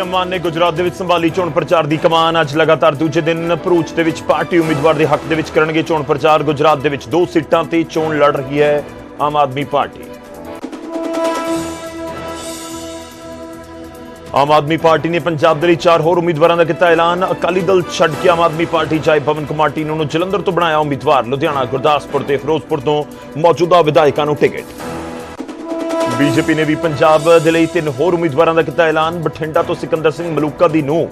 CM ਮਾਨ ਨੇ ਗੁਜਰਾਤ ਦੇ ਵਿੱਚ ਸੰਭਾਲੀ ਚੋਣ ਪ੍ਰਚਾਰ ਦੀ ਕਮਾਨ। ਅੱਜ ਲਗਾਤਾਰ ਦੂਜੇ ਦਿਨ ਭਰੂਚ ਦੇ ਵਿੱਚ ਪਾਰਟੀ ਉਮੀਦਵਾਰ ਦੇ ਹੱਕ ਦੇ ਵਿੱਚ ਕਰਨਗੇ ਚੋਣ ਪ੍ਰਚਾਰ। ਗੁਜਰਾਤ ਦੇ ਵਿੱਚ ਦੋ ਸੀਟਾਂ ਤੇ ਚੋਣ ਲੜ ਰਹੀ ਹੈ ਆਮ ਆਦਮੀ ਪਾਰਟੀ। ਆਮ ਆਦਮੀ ਪਾਰਟੀ ਨੇ ਪੰਜਾਬ ਦੇ ਲਈ ਚਾਰ ਹੋਰ ਉਮੀਦਵਾਰਾਂ ਦਾ ਕੀਤਾ ਐਲਾਨ। ਅਕਾਲੀ ਦਲ ਛੱਡ ਕੇ ਆਮ ਆਦਮੀ ਪਾਰਟੀ ਚਾਹੇ ਭਵਨ ਕੁਮਾਰ ਟੀਨੂ ਨੂੰ ਜਲੰਧਰ ਤੋਂ ਬਣਾਇਆ ਉਮੀਦਵਾਰ। ਲੁਧਿਆਣਾ, ਗੁਰਦਾਸਪੁਰ ਤੇ ਫਿਰੋਜ਼ਪੁਰ ਤੋਂ ਮੌਜੂਦਾ ਵਿਧਾਇਕਾਂ ਨੂੰ ਟਿਕਟ। ਬੀਜੇਪੀ ਨੇ ਵੀ ਪੰਜਾਬ ਦੇ ਲਈ ਤਿੰਨ ਹੋਰ ਉਮੀਦਵਾਰਾਂ ਦਾ ਕੀਤਾ ਐਲਾਨ, ਬਠਿੰਡਾ ਤੋਂ ਸਿਕੰਦਰ ਸਿੰਘ ਮਲੂਕਾ ਦੀ ਨੂੰ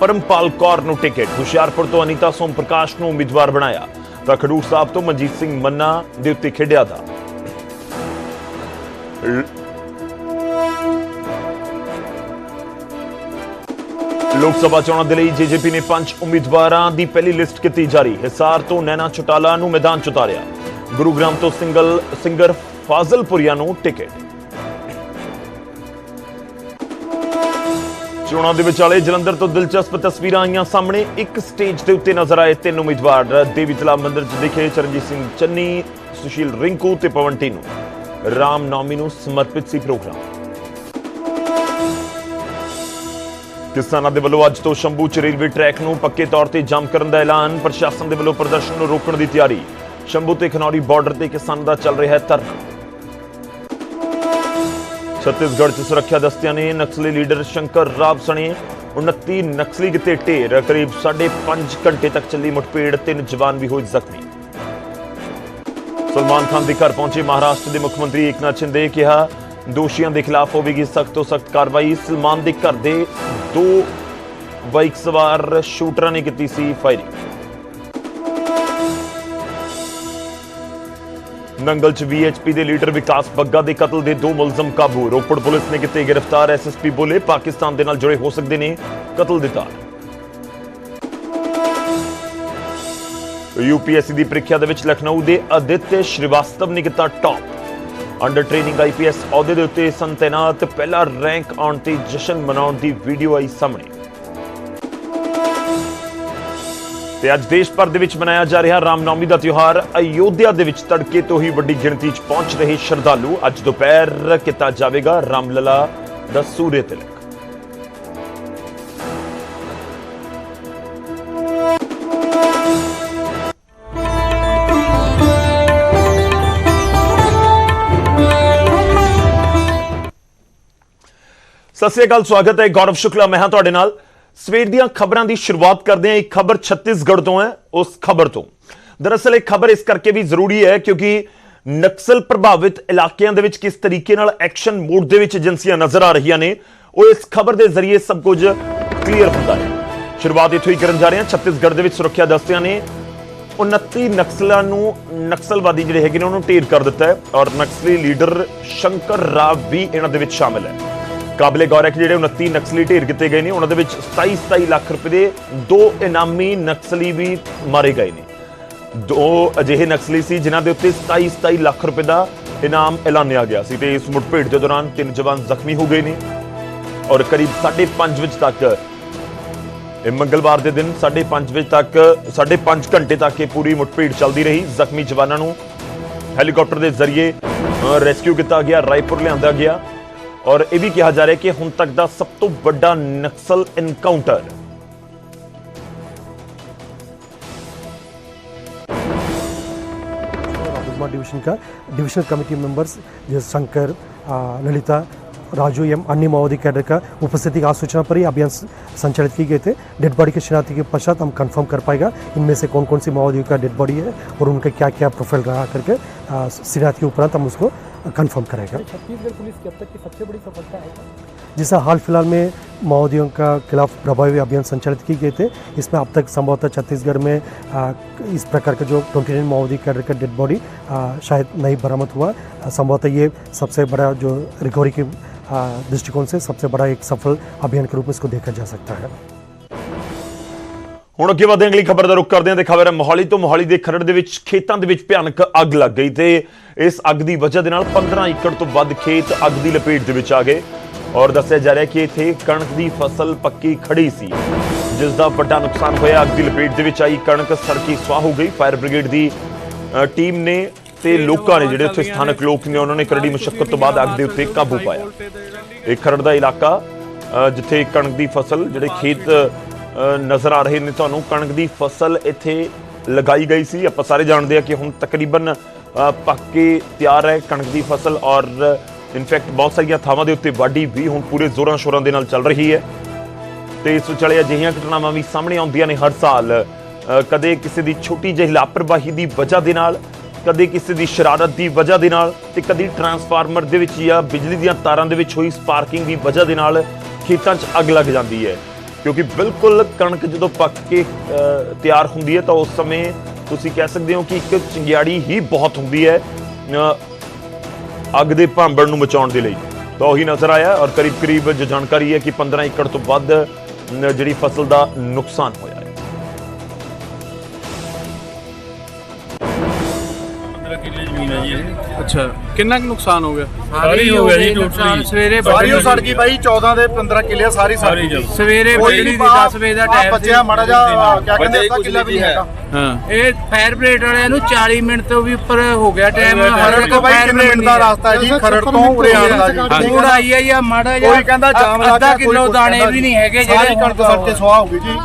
ਪਰਮਪਾਲ ਕੌਰ ਨੂੰ ਟਿਕਟ, ਹੁਸ਼ਿਆਰਪੁਰ ਤੋਂ ਅਨੀਤਾ ਸੋਮ ਪ੍ਰਕਾਸ਼ ਨੂੰ ਉਮੀਦਵਾਰ ਬਣਾਇਆ। ਤਾਂ ਖਡੂਰ ਸਾਹਿਬ ਤੋਂ ਮਨਜੀਤ ਸਿੰਘ ਮੰਨਾ ਦੇ ਉੱਤੇ ਖੇਡਿਆ ਦਾ। ਲੋਕ ਸਭਾ ਚੋਣਾਂ ਦੇ ਲਈ ਜੇਜੇਪੀ ਨੇ ਪੰਜ ਉਮੀਦਵਾਰਾਂ ਦੀ ਪਹਿਲੀ ਲਿਸਟ ਕੀਤੀ ਜਾਰੀ। ਹਿਸਾਰ ਤੋਂ ਨੈਣਾ ਚੁਟਾਲਾ ਨੂੰ ਮੈਦਾਨ ਚ ਉਤਾਰਿਆ। ਗੁਰੂਗ੍ਰਾਮ ਤੋਂ ਸਿੰਗਲ ਸਿੰਗਰ ਫਾਜ਼ਲਪੁਰੀਆ ਨੂੰ ਟਿਕਟ। ਚੋਣਾਂ ਦੇ ਵਿਚਾਲੇ ਜਲੰਧਰ ਤੋਂ ਦਿਲਚਸਪ ਤਸਵੀਰਾਂ ਆਈਆਂ ਸਾਹਮਣੇ। ਇੱਕ ਸਟੇਜ ਦੇ ਉੱਤੇ ਨਜ਼ਰ ਆਏ ਤਿੰਨ ਉਮੀਦਵਾਰ, ਦੇਵੀ ਤਲਾ ਮੰਦਿਰ 'ਚ ਦਿਖੇ ਚਰਨਜੀਤ ਸਿੰਘ ਚੰਨੀ, ਸੁਸ਼ੀਲ ਰਿੰਕੂ ਤੇ ਪਵਨ ਨੂੰ ਰਾਮ ਨੌਮੀ ਨੂੰ ਸਮਰਪਿਤ ਸੀ ਪ੍ਰੋਗਰਾਮ। ਕਿਸਾਨਾਂ ਦੇ ਵੱਲੋਂ ਅੱਜ ਤੋਂ ਸ਼ੰਭੂ ਚ ਰੇਲਵੇ ਟਰੈਕ ਨੂੰ ਪੱਕੇ ਤੌਰ ਤੇ ਜਾਮ ਕਰਨ ਦਾ ਐਲਾਨ। ਪ੍ਰਸ਼ਾਸਨ ਦੇ ਵੱਲੋਂ ਪ੍ਰਦਰਸ਼ਨ ਨੂੰ ਰੋਕਣ ਦੀ ਤਿਆਰੀ। ਸ਼ੰਭੂ ਤੇ ਖਨੌਰੀ ਬਾਰਡਰ ਤੇ ਕਿਸਾਨਾਂ ਦਾ ਚੱਲ ਰਿਹਾ ਹੈ ਧਰਨਾ। ਛੱਤੀਸਗੜ੍ਹ ਚ ਸੁਰੱਖਿਆ ਦਸਤਿਆਂ ਨੇ ਨਕਸਲੀ ਲੀਡਰ ਸ਼ੰਕਰ ਰਾਵ ਸਣੇ 29 ਨਕਸਲੀ ਕਿਤੇ ਢੇਰ ਕਰੀਬ 5.5 ਘੰਟੇ ਤੱਕ ਚੱਲੀ ਮੁਠਭੇੜ ਤਿੰਨ ਜਵਾਨ ਵੀ ਹੋਏ ਜ਼ਖਮੀ ਸਲਮਾਨ ਖਾਨ ਦੇ ਘਰ ਪਹੁੰਚੇ ਮਹਾਰਾਸ਼ਟਰ ਦੇ ਮੁੱਖ ਮੰਤਰੀ ਏਕਨਾਥ ਸ਼ਿੰਦੇ ਕਿਹਾ ਦੋਸ਼ੀਆਂ ਦੇ ਖਿਲਾਫ ਹੋਵੇਗੀ ਸਖਤ ਤੋਂ ਸਖਤ ਕਾਰਵਾਈ ਸਲਮਾਨ ਦੇ ਘਰ ਦੇ ਦੋ ਬਾਈਕ ਸਵਾਰ ਸ਼ੂਟਰਾਂ ਨੇ ਕੀਤੀ ਸੀ ਫਾਇਰਿੰਗ ਨੰਗਲ ਚ ਵੀਐਚਪੀ ਦੇ ਲੀਡਰ ਵਿਕਾਸ ਬੱਗਾ ਦੇ ਕਤਲ ਦੇ ਦੋ ਮੁਲਜ਼ਮ ਕਾਬੂ। ਰੋਪੜ ਪੁਲਿਸ ਨੇ ਕੀਤੇ ਗ੍ਰਿਫਤਾਰ ਐਸਐਸਪੀ ਬੋਲੇ ਪਾਕਿਸਤਾਨ ਦੇ ਨਾਲ ਜੁੜੇ ਹੋ ਸਕਦੇ ਨੇ। ਕਤਲ ਦੇ ਤਾਰ। ਯੂਪੀਐਸਸੀ ਦੀ ਪ੍ਰੀਖਿਆ ਦੇ ਵਿੱਚ ਲਖਨਊ ਦੇ ਅਦਿੱਤਯ ਸ਼੍ਰੀਵਾਸਤਵ ਨੇ ਕੀਤਾ ਟੌਪ। ਅੰਡਰ ਟ੍ਰੇਨਿੰਗ ਆਈਪੀਐਸ ਅਹੁਦੇ ਦੇ ਉੱਤੇ ਸੰਤੈਨਾਤ, ਪਹਿਲਾ ਰੈਂਕ ਆਉਣ ਤੇ ਜਸ਼ਨ ਮਨਾਉਣ ਦੀ ਵੀਡੀਓ ਆਈ ਸਾਹਮਣੇ। ਤੇ ਅੱਜ ਦੇਸ਼ ਭਰ ਦੇ ਵਿੱਚ ਮਨਾਇਆ ਜਾ ਰਿਹਾ ਰਾਮਨੌਮੀ ਦਾ ਤਿਉਹਾਰ। ਅਯੋਧਿਆ ਦੇ ਵਿੱਚ ਤੜਕੇ ਤੋਂ ਹੀ ਵੱਡੀ ਗਿਣਤੀ 'ਚ ਪਹੁੰਚ ਰਹੇ ਸ਼ਰਧਾਲੂ। ਅੱਜ ਦੁਪਹਿਰ ਕੀਤਾ ਜਾਵੇਗਾ ਰਾਮਲਲਾ ਦਾ ਸੂਰਯ ਤਿਲਕ। ਸਤਿ ਸ੍ਰੀ ਅਕਾਲ, ਸਵਾਗਤ ਹੈ ਗੌਰਵ ਸ਼ੁਕਲਾ, ਮੈਂ ਹਾਂ ਤੁਹਾਡੇ ਨਾਲ। ਸਵੇਰ ਦੀਆਂ ਖਬਰਾਂ ਦੀ ਸ਼ੁਰੂਆਤ ਕਰਦੇ ਹਾਂ। ਇੱਕ ਖਬਰ ਛੱਤੀਸਗੜ੍ਹ ਤੋਂ ਹੈ, ਉਸ ਖਬਰ ਤੋਂ। ਦਰਅਸਲ ਇਹ ਖਬਰ ਇਸ ਕਰਕੇ ਵੀ ਜ਼ਰੂਰੀ ਹੈ ਕਿਉਂਕਿ ਨਕਸਲ ਪ੍ਰਭਾਵਿਤ ਇਲਾਕਿਆਂ ਦੇ ਵਿੱਚ ਕਿਸ ਤਰੀਕੇ ਨਾਲ ਐਕਸ਼ਨ ਮੋਡ ਦੇ ਵਿੱਚ ਏਜੰਸੀਆਂ ਨਜ਼ਰ ਆ ਰਹੀਆਂ ਨੇ, ਉਹ ਇਸ ਖਬਰ ਦੇ ਜ਼ਰੀਏ ਸਭ ਕੁਝ ਕਲੀਅਰ ਹੁੰਦਾ ਹੈ। ਸ਼ੁਰੂਆਤ ਇੱਥੋਂ ਹੀ ਕਰਨ ਜਾ ਰਹੇ ਹਾਂ। ਛੱਤੀਸਗੜ੍ਹ ਦੇ ਵਿੱਚ ਸੁਰੱਖਿਆ ਦਸਤਿਆਂ ਨੇ 29 ਨਕਸਲਾਂ ਨੂੰ ਨਕਸਲਵਾਦੀ ਜਿਹੜੇ ਹੈਗੇ ਨੇ, ਉਹਨੂੰ ਢੇਰ ਕਰ ਦਿੱਤਾ ਹੈ ਔਰ ਨਕਸਲੀ ਲੀਡਰ ਸ਼ੰਕਰ ਰਾਵ ਵੀ ਇਹਨਾਂ ਦੇ ਵਿੱਚ ਸ਼ਾਮਿਲ ਹੈ। ਕਾਬਲੇ ਗੌਰ ਹੈ ਕਿ ਜਿਹੜੇ 29 ਨਕਸਲੀ ਢੇਰ ਕੀਤੇ ਗਏ ਨੇ, ਉਹਨਾਂ ਦੇ ਵਿੱਚ 27 27 ਲੱਖ ਰੁਪਏ ਦੇ ਦੋ ਇਨਾਮੀ ਨਕਸਲੀ ਵੀ ਮਾਰੇ ਗਏ ਨੇ। ਦੋ ਅਜਿਹੇ ਨਕਸਲੀ ਸੀ ਜਿਨ੍ਹਾਂ ਦੇ ਉੱਤੇ 27 27 ਲੱਖ ਰੁਪਏ ਦਾ ਇਨਾਮ ਐਲਾਨਿਆ ਗਿਆ ਸੀ ਤੇ ਇਸ ਮੁਠਭੇੜ ਦੇ ਦੌਰਾਨ ਤਿੰਨ ਜਵਾਨ ਜ਼ਖਮੀ ਹੋ ਗਏ ਨੇ ਔਰ ਕਰੀਬ 5:30 ਵਜੇ ਤੱਕ, ਇਹ ਮੰਗਲਵਾਰ ਦੇ ਦਿਨ 5:30 ਵਜੇ ਤੱਕ 5.5 ਘੰਟੇ ਤੱਕ ਇਹ ਪੂਰੀ ਮੁਠਭੇੜ ਚੱਲਦੀ ਰਹੀ। ਜ਼ਖਮੀ ਜਵਾਨਾਂ ਨੂੰ ਹੈਲੀਕਾਪਟਰ ਦੇ ਜ਼ਰੀਏ ਰੈਸਕਿਊ ਕੀਤਾ ਗਿਆ, ਰਾਏਪੁਰ ਲਿਆਂਦਾ ਗਿਆ। ਔਰ ਇਹ ਵੀ ਕਿਹਾ ਜਾ ਰਿਹਾ ਕਿ ਹੁਣ ਤੱਕ ਦਾ ਸਭ ਤੋਂ ਵੱਡਾ ਨਕਸਲ ਐਨਕਾਊਂਟਰ राघुमा डिवीजन का डिविजनल कमेटी मेंबर्स जैसे शंकर आ, ललिता राजू एम अन्य माओवादी कैडर का उपस्थिति की सूचना पर ही अभियान स- संचालित किए गए थे डेड बॉडी की शिनाख्ती के पश्चात हम कंफर्म कर पाएगा इनमें से कौन कौन सी माओवादियों का डेड बॉडी है और उनका क्या क्या प्रोफाइल रहा करके आ, शिनाख्ती के उपरांत हम उसको कंफर्म करेगा। छत्तीसगढ़ पुलिस की अब तक की सबसे बड़ी सफलता है? जैसा हाल फ़िलहाल में माओवादियों का खिलाफ प्रभावी अभियान संचालित किए गए थे। इसमें अब तक संभवतः छत्तीसगढ़ में आ, इस प्रकार का जो ट्वेंटी नाइन माओवादी कैडर का डेड बॉडी शायद नहीं बरामद हुआ। संभवतः ये सबसे बड़ा जो रिकवरी के दृष्टिकोण से सबसे बड़ा एक सफल अभियान के रूप में इसको देखा जा सकता है। ਹੁਣ ਅੱਗੇ ਵਧਦੇ ਹਾਂ, ਅਗਲੀ ਖਬਰ ਦਾ ਰੁਖ ਕਰਦੇ ਹਾਂ ਤੇ ਖਬਰ ਹੈ ਮੋਹਾਲੀ ਤੋਂ। ਮੋਹਾਲੀ ਦੇ ਖਰੜ ਦੇ ਵਿੱਚ ਖੇਤਾਂ ਦੇ ਵਿੱਚ ਭਿਆਨਕ ਅੱਗ ਲੱਗ ਗਈ ਤੇ ਇਸ ਅੱਗ ਦੀ ਵਜ੍ਹਾ ਦੇ ਨਾਲ 15 ਏਕੜ ਤੋਂ ਵੱਧ ਖੇਤ ਅੱਗ ਦੀ ਲਪੇਟ ਦੇ ਵਿੱਚ ਆ ਗਏ। ਔਰ ਦੱਸਿਆ ਜਾ ਰਿਹਾ ਕਿ ਇੱਥੇ ਕਣਕ ਦੀ ਫਸਲ ਪੱਕੀ ਖੜੀ ਸੀ, ਜਿਸ ਦਾ ਵੱਡਾ ਨੁਕਸਾਨ ਹੋਇਆ। ਅੱਗ ਦੀ ਲਪੇਟ ਦੇ ਵਿੱਚ ਆਈ ਕਣਕ, ਸੜਕੀ ਸਵਾਹ ਹੋ ਗਈ। ਫਾਇਰ ਬ੍ਰਿਗੇਡ ਦੀ ਟੀਮ ਨੇ ਤੇ ਲੋਕਾਂ ਨੇ ਜਿਹੜੇ ਉੱਥੇ ਸਥਾਨਕ ਲੋਕ ਨੇ, ਉਹਨਾਂ ਨੇ ਕਰੜੀ ਮੁਸ਼ਕਲ ਤੋਂ ਬਾਅਦ ਅੱਗ ਦੇ ਉੱਤੇ ਕਾਬੂ ਪਾਇਆ। ਇਹ ਖਰੜ ਦਾ ਇਲਾਕਾ ਜਿੱਥੇ ਕਣਕ ਦੀ ਫਸਲ, ਜਿਹੜੇ ਖੇਤ ਨਜ਼ਰ ਆ ਰਹੇ ਨੇ ਤੁਹਾਨੂੰ। ਕਣਕ ਦੀ ਫਸਲ ਇੱਥੇ ਲਗਾਈ ਗਈ ਸੀ। ਆਪਾਂ ਸਾਰੇ ਜਾਣਦੇ ਆ ਕਿ ਹੁਣ ਤਕਰੀਬਨ ਪੱਕ ਕੇ ਤਿਆਰ ਹੈ ਕਣਕ ਦੀ ਫਸਲ ਔਰ, ਇਨਫੈਕਟ ਬਹੁਤ ਸਾਰੀਆਂ ਥਾਵਾਂ ਦੇ ਉੱਤੇ ਵਾਢੀ ਵੀ ਹੁਣ ਪੂਰੇ ਜ਼ੋਰਾਂ ਸ਼ੋਰਾਂ ਦੇ ਨਾਲ ਚੱਲ ਰਹੀ ਹੈ। ਤੇ ਇਸ ਵਿਚਾਲੇ ਅਜਿਹੀਆਂ ਘਟਨਾਵਾਂ ਵੀ ਸਾਹਮਣੇ ਆਉਂਦੀਆਂ ਨੇ ਹਰ ਸਾਲ। ਕਦੇ ਕਿਸੇ ਦੀ ਛੋਟੀ ਜਿਹੀ ਲਾਪਰਵਾਹੀ ਦੀ ਵਜ੍ਹਾ ਦੇ ਨਾਲ, ਕਦੇ ਕਿਸੇ ਦੀ ਸ਼ਰਾਰਤ ਦੀ ਵਜ੍ਹਾ ਦੇ ਨਾਲ ਤੇ ਕਦੀ ਟਰਾਂਸਫਾਰਮਰ ਦੇ ਵਿੱਚ ਜਾਂ ਬਿਜਲੀ ਦੀਆਂ ਤਾਰਾਂ ਦੇ ਵਿੱਚ ਹੋਈ ਸਪਾਰਕਿੰਗ ਦੀ ਵਜ੍ਹਾ ਦੇ ਨਾਲ ਖੇਤਾਂ 'ਚ ਅੱਗ ਲੱਗ ਜਾਂਦੀ ਹੈ। ਕਿਉਂਕਿ ਬਿਲਕੁਲ ਕਣਕ ਜਦੋਂ ਪੱਕ ਕੇ ਤਿਆਰ ਹੁੰਦੀ ਹੈ, ਤਾਂ ਉਸ ਸਮੇਂ ਤੁਸੀਂ ਕਹਿ ਸਕਦੇ ਹੋ ਕਿ ਇੱਕ ਚਿੰਗਿਆੜੀ ਹੀ ਬਹੁਤ ਹੁੰਦੀ ਹੈ ਅੱਗ ਦੇ ਭਾਂਬੜ ਨੂੰ ਬਚਾਉਣ ਦੇ ਲਈ। ਤਾਂ ਉਹੀ ਨਜ਼ਰ ਆਇਆ ਔਰ ਕਰੀਬ ਕਰੀਬ ਜੋ ਜਾਣਕਾਰੀ ਹੈ ਕਿ 15 ਏਕੜ ਤੋਂ ਵੱਧ ਜਿਹੜੀ ਫਸਲ ਦਾ ਨੁਕਸਾਨ ਹੋਇਆ। ਹੈ ਅੱਛਾ ਕਿੰਨਾ ਕੁ ਨੁਕਸਾਨ ਹੋ ਗਿਆ? ਸਾਰੀ ਹੋ ਗਿਆ ਜੀ ਟੋਟਲੀ ਸਵੇਰੇ ਸਾਰੀ ਉਹ ਸੜ ਗਈ। ਬਾਈ 14 ਦੇ 15 ਕਿੱਲੇ ਸਾਰੀ ਸੜ ਗਈ। ਸਵੇਰੇ ਕੋਈ ਨਹੀਂ 10 ਵਜੇ ਦਾ ਟਾਈਮ ਬੱਚਿਆ ਮਾੜਾ ਜਾ ਕਿਆ ਕਹਿੰਦੇ ਅੱਧਾ ਕਿੱਲਾ ਵੀ ਨਹੀਂ ਹੈਗਾ। ਹਾਂ। ਇਹ ਫਾਇਰ ਬ੍ਰਿਗੇਡ ਵਾਲਿਆਂ ਨੂੰ 40 ਮਿੰਟ ਤੋਂ ਵੀ ਉੱਪਰ ਹੋ ਗਿਆ ਟਾਈਮ ਖਰੜ ਤੋਂ ਬਾਈ 3 ਮਿੰਟ ਦਾ ਰਸਤਾ ਹੈ ਜੀ? ਖਰੜ ਤੋਂ ਉਰੇ ਆਉਣ ਦਾ ਜੀ। ਕੂੜ ਆਈ ਹੈ ਜਾਂ। ਮਾੜਾ ਜਿਹਾ ਕੋਈ ਕਹਿੰਦਾ ਜਾਮ ਲਾ ਅੱਧਾ ਕੋਈ ਕਿਲੋ ਦਾਣੇ ਵੀ ਨਹੀਂ ਹੈਗੇ ਸਾਰੀ ਕਣਕ ਸੜ ਕੇ ਸੁਆਹ ਹੋ ਗਈ। ਜੀ।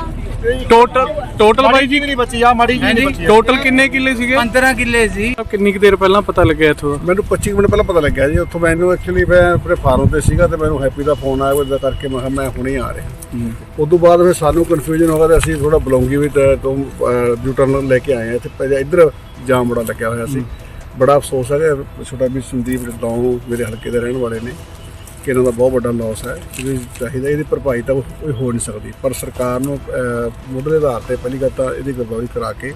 ਟੋਟਲ ਟੋਟਲ ਬਾਈ ਜੀ ਨਹੀਂ ਬਚੀ ਆ ਮਾੜੀ ਜੀ ਨਹੀਂ ਬਚੀ। ਟੋਟਲ ਕਿੰਨੇ ਕਿੱਲੇ ਸੀਗੇ? 15 ਕਿੱਲੇ ਸੀ। ਕਿੰਨੀ ਕੁ ਦੇਰ ਪਹਿਲਾਂ ਪਤਾ ਲੱਗਿਆ ਇੱਥੋਂ? ਮੈਨੂੰ 25 ਮਿੰਟ ਪਹਿਲਾਂ ਪਤਾ ਲੱਗਿਆ ਜੀ ਉੱਥੋਂ ਮੈਨੂੰ ਐਕਚੁਅਲੀ ਮੈਂ ਆਪਣੇ ਫਾਰਮ ਤੇ ਸੀਗਾ ਤੇ ਮੈਨੂੰ ਹੈਪੀ ਦਾ ਫੋਨ ਆਇਆ ਉਹਦਾ ਕਰਕੇ ਮੈਂ ਕਿਹਾ ਮੈਂ ਹੁਣੇ ਆ ਰਿਹਾ। ਉਦੋਂ ਬਾਅਦ ਫਿਰ ਸਾਨੂੰ ਕਨਫਿਊਜ਼ਨ ਹੋ ਗਿਆ ਤੇ ਅਸੀਂ ਥੋੜਾ ਬਲੌਂਗੀ ਵੀ ਤੇ ਤੋਂ ਯੂਟਰਨ ਲੈ ਕੇ ਆਏ ਆ। ਤੇ ਇੱਧਰ ਜਾਮ ਬੜਾ ਲੱਗਿਆ ਹੋਇਆ ਸੀ। ਬੜਾ ਅਫਸੋਸ ਹੈ ਕਿ ਛੋਟਾ ਵੀ ਸੰਦੀਪ ਜਗਦਾਉ ਮੇਰੇ ਹਲਕੇ ਦੇ ਰਹਿਣ ਵਾਲੇ ਨੇ। ਕਿ ਇਹਨਾਂ ਦਾ ਬਹੁਤ ਵੱਡਾ ਲਾਸ ਹੈ। ਇਹ ਚਾਹੀਦਾ ਇਹਦੀ ਭਰਪਾਈ ਤਾਂ ਕੋਈ ਹੋ ਨਹੀਂ ਸਕਦੀ। ਪਰ ਸਰਕਾਰ ਨੂੰ ਮੁੱਢਲੇ ਆਧਾਰ ਤੇ ਪਹਿਲੀ ਗੱਲ ਤਾਂ ਇਹਦੀ ਗਰਦੌਰੀ ਕਰਾ ਕੇ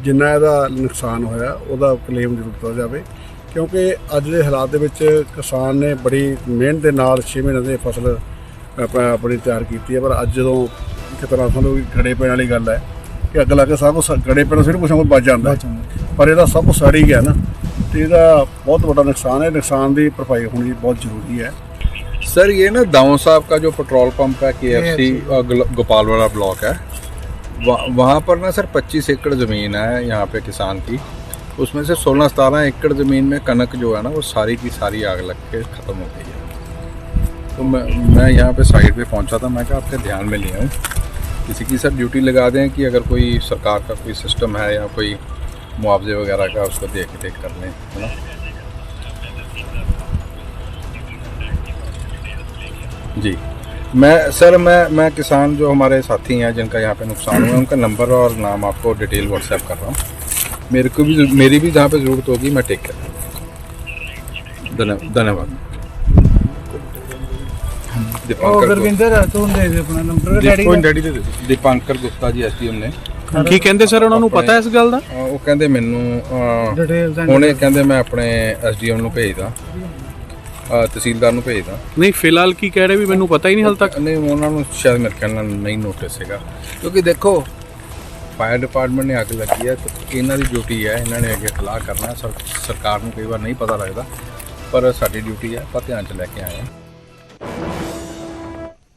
ਜਿੰਨਾ ਇਹਦਾ ਨੁਕਸਾਨ ਹੋਇਆ ਉਹਦਾ ਕਲੇਮ ਜ਼ਰੂਰ ਕੀਤਾ ਜਾਵੇ। ਕਿਉਂਕਿ ਅੱਜ ਦੇ ਹਾਲਾਤ ਦੇ ਵਿੱਚ ਕਿਸਾਨ ਨੇ ਬੜੀ ਮਿਹਨਤ ਦੇ ਨਾਲ 6 ਮਹੀਨੇ ਦੀ ਫਸਲ ਆਪ- ਆਪਣੀ ਤਿਆਰ ਕੀਤੀ ਹੈ। ਪਰ ਅੱਜ ਜਦੋਂ ਇੱਕ ਤਰ੍ਹਾਂ ਸਾਨੂੰ ਗੜੇ ਪੈਣ ਵਾਲੀ ਗੱਲ ਹੈ ਕਿ ਅੱਗ ਲਾ ਕੇ ਸਭ ਕੁਛ ਗੜੇ ਪੈਣ ਸਿਰ ਕੁਛ ਨਾ ਕੁਛ ਬਚ ਜਾਂਦਾ। ਪਰ ਇਹਦਾ ਸਭ ਕੁਛ ਸੜ ਹੀ ਗਿਆ ਨਾ। ਤੇ ਇਹਦਾ ਬਹੁਤ ਵੱਡਾ ਨੁਕਸਾਨ ਹੈ। ਨੁਕਸਾਨ ਦੀ ਭਰਪਾਈ ਹੋਣੀ ਬਹੁਤ ਜ਼ਰੂਰੀ ਹੈ। सर ये ना दाऊं साहब का जो पेट्रोल पंप है के एफ़ सी गोपाल वाला ब्लॉक है। वह- वहाँ पर ना सर 25 एकड़ ज़मीन है यहाँ पे किसान की। उसमें से 16-17 एकड़ ज़मीन में कनक जो है ना वो सारी की सारी आग लग के ख़त्म हो गई है। तो मैं मैं यहाँ पे साइड पे पहुँचा था मैं कहा आपके ध्यान में लिया हूँ किसी की सर ड्यूटी लगा दें कि अगर कोई सरकार का कोई सिस्टम है या कोई मुआवजे वगैरह का उसको देख देख कर लें है ना? जी मैं सर मैं मैं किसान जो हमारे साथी हैं जिनका यहाँ पे नुकसान हुआ उनका नंबर और नाम आपको डिटेल व्हाट्सएप कर रहा हूँ मेरे को भी मेरी भी जहाँ पे ज़रूरत होगी मैं टेक कर धन्यवाद धन्यवाद दीपांकर गुप्ता- ਗੁਰਵਿੰਦਰ ਤੂੰ ਦੇ ਦੇ ਆਪਣਾ ਨੰਬਰ ਡੈਡੀ ਕੋਈ ਡੈਡੀ ਦੇ ਦੇ ਦਿਓ। ਦੀਪਾਂਕਰ ਗੁਪਤਾ ਜੀ ਐਸਡੀਐਮ ਨੇ ਕੀ ਕਹਿੰਦੇ ਸਰ ਉਹਨਾਂ ਨੂੰ ਪਤਾ ਇਸ ਗੱਲ ਦਾ ਅਹ ਉਹ ਕਹਿੰਦੇ ਮੈਨੂੰ ਅਹ, ਡਿਟੇਲ ਹੁਣੇ ਕਹਿੰਦੇ ਮੈਂ ਆਪਣੇ ਐਸਡੀਐਮ ਨੂੰ ਭੇਜਦਾ ਤਹਿਸੀਲਦਾਰ ਨੂੰ ਭੇਜਦਾ ਨਹੀਂ ਫਿਲਹਾਲ ਕੀ ਕਹਿ ਰਹੇ ਵੀ ਮੈਨੂੰ ਪਤਾ ਹੀ ਨਹੀਂ ਹਾਲ ਤੱਕ? ਨਹੀਂ ਉਹਨਾਂ ਨੂੰ ਸ਼ਾਇਦ ਮੇਰੇ ਖਿਆਲ ਨਾਲ ਨਹੀਂ ਨੋਟਿਸ ਹੈਗਾ। ਕਿਉਂਕਿ ਦੇਖੋ ਫਾਇਰ ਡਿਪਾਰਟਮੈਂਟ ਨੇ ਅੱਗ ਲੱਗੀ ਹੈ ਤੇ ਇਹਨਾਂ ਦੀ ਡਿਊਟੀ ਹੈ ਇਹਨਾਂ ਨੇ ਅੱਗੇ ਇਤਲਾਹ ਕਰਨਾ। ਸਰ- ਸਰਕਾਰ ਨੂੰ ਕਈ ਵਾਰ ਨਹੀਂ ਪਤਾ ਲੱਗਦਾ ਪਰ ਸਾਡੀ ਡਿਊਟੀ ਹੈ ਆਪਾਂ ਧਿਆਨ ਚ ਲੈ ਕੇ ਆਏ ਹਾਂ।